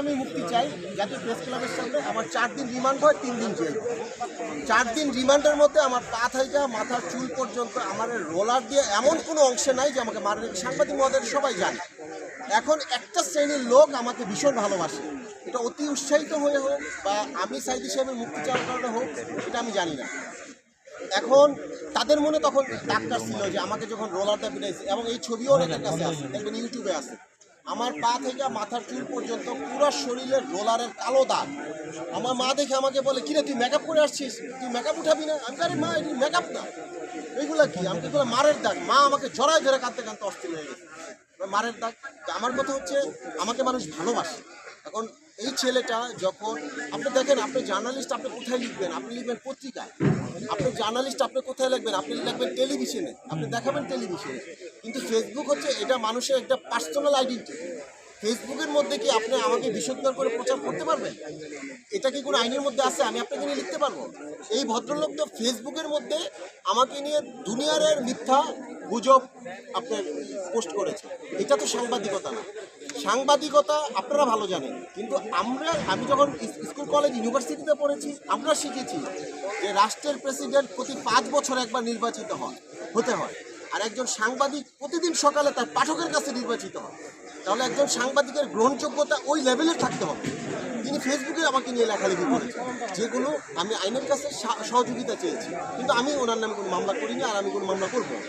আমি মুক্তি চাই জাতীয় প্রেস ক্লাবের সামনে আমার চার দিন রিমান্ড হয়, তিন দিন জেল। চার দিন রিমান্ডের মধ্যে আমার পা থেকে মাথার চুল পর্যন্ত আমার রোলার দিয়ে এমন কোনো অংশে নাই যে আমাকে মারের সাংবাদিক মহোদয়, সবাই জানে। এখন একটা শ্রেণির লোক আমাকে ভীষণ ভালোবাসে। এটা অতি উৎসাহিত হয়ে হোক বা আমি সাইদি সাহেবের মুক্তি চাওয়ার কারণে হোক, এটা আমি জানি না। এখন তাদের মনে তখন ডাক্তার ছিল যে আমাকে যখন রোলারটা পিটাইছে, এবং এই ছবিও অনেকের কাছে আছে, দেখবেন ইউটিউবে আছে। আমার পা থেকে মাথার চুল পর্যন্ত পুরো শরীরের রোলারের কালো দাগ। আমার মা দেখে আমাকে বলে, কিরে, তুই মেকআপ করে আসছিস? তুই মেকআপ উঠাবি না? আমি আরে মা এটি মেকআপ না। এইগুলো কি? আমি এগুলো মারের দাগ। মা আমাকে জড়ায় ধরে কাঁদতে কাঁদতে অস্থির হয়ে গেছে। মারের দাগ আমার কথা হচ্ছে, আমাকে মানুষ ভালোবাসে। এখন এই ছেলেটা যখন, আপনি দেখেন, আপনি জার্নালিস্ট আপনি কোথায় লিখবেন? আপনি লিখবেন পত্রিকায়। আপনি জার্নালিস্ট আপনি কোথায় লিখবেন? আপনি লিখবেন টেলিভিশনে আপনি দেখাবেন টেলিভিশনে কিন্তু ফেসবুক হচ্ছে এটা মানুষের একটা পার্সোনাল আইডেন্টি ফেসবুকের মধ্যে কি আপনি আমাকে বিশোদ্গার করে প্রচার করতে পারবেন? এটা কি কোনো আইনের মধ্যে আছে? আমি আপনাকে নিয়ে লিখতে পারব? এই ভদ্রলোক তো ফেসবুকের মধ্যে আমাকে নিয়ে দুনিয়ারের মিথ্যা গুজব আপনার পোস্ট করেছে। এটা তো সাংবাদিকতা না। সাংবাদিকতা আপনারা ভালো জানেন। কিন্তু আমরা, আমি যখন স্কুল, কলেজ, ইউনিভার্সিটিতে পড়েছি, আমরা শিখেছি যে রাষ্ট্রের প্রেসিডেন্ট প্রতি পাঁচ বছর একবার নির্বাচিত হয় হতে হয়। আর একজন সাংবাদিক প্রতিদিন সকালে তার পাঠকের কাছে নির্বাচিত হয়। তাহলে একজন সাংবাদিকের গ্রহণযোগ্যতা ওই লেভেলে থাকতে হবে। তিনি ফেসবুকে আমাকে নিয়ে লেখালেখি করেছেন যেগুলো আমি আইনের কাছে সহযোগিতা চেয়েছি। কিন্তু আমি ওনার নামে কোনো মামলা করিনি আর আমি কোনো মামলা করব না।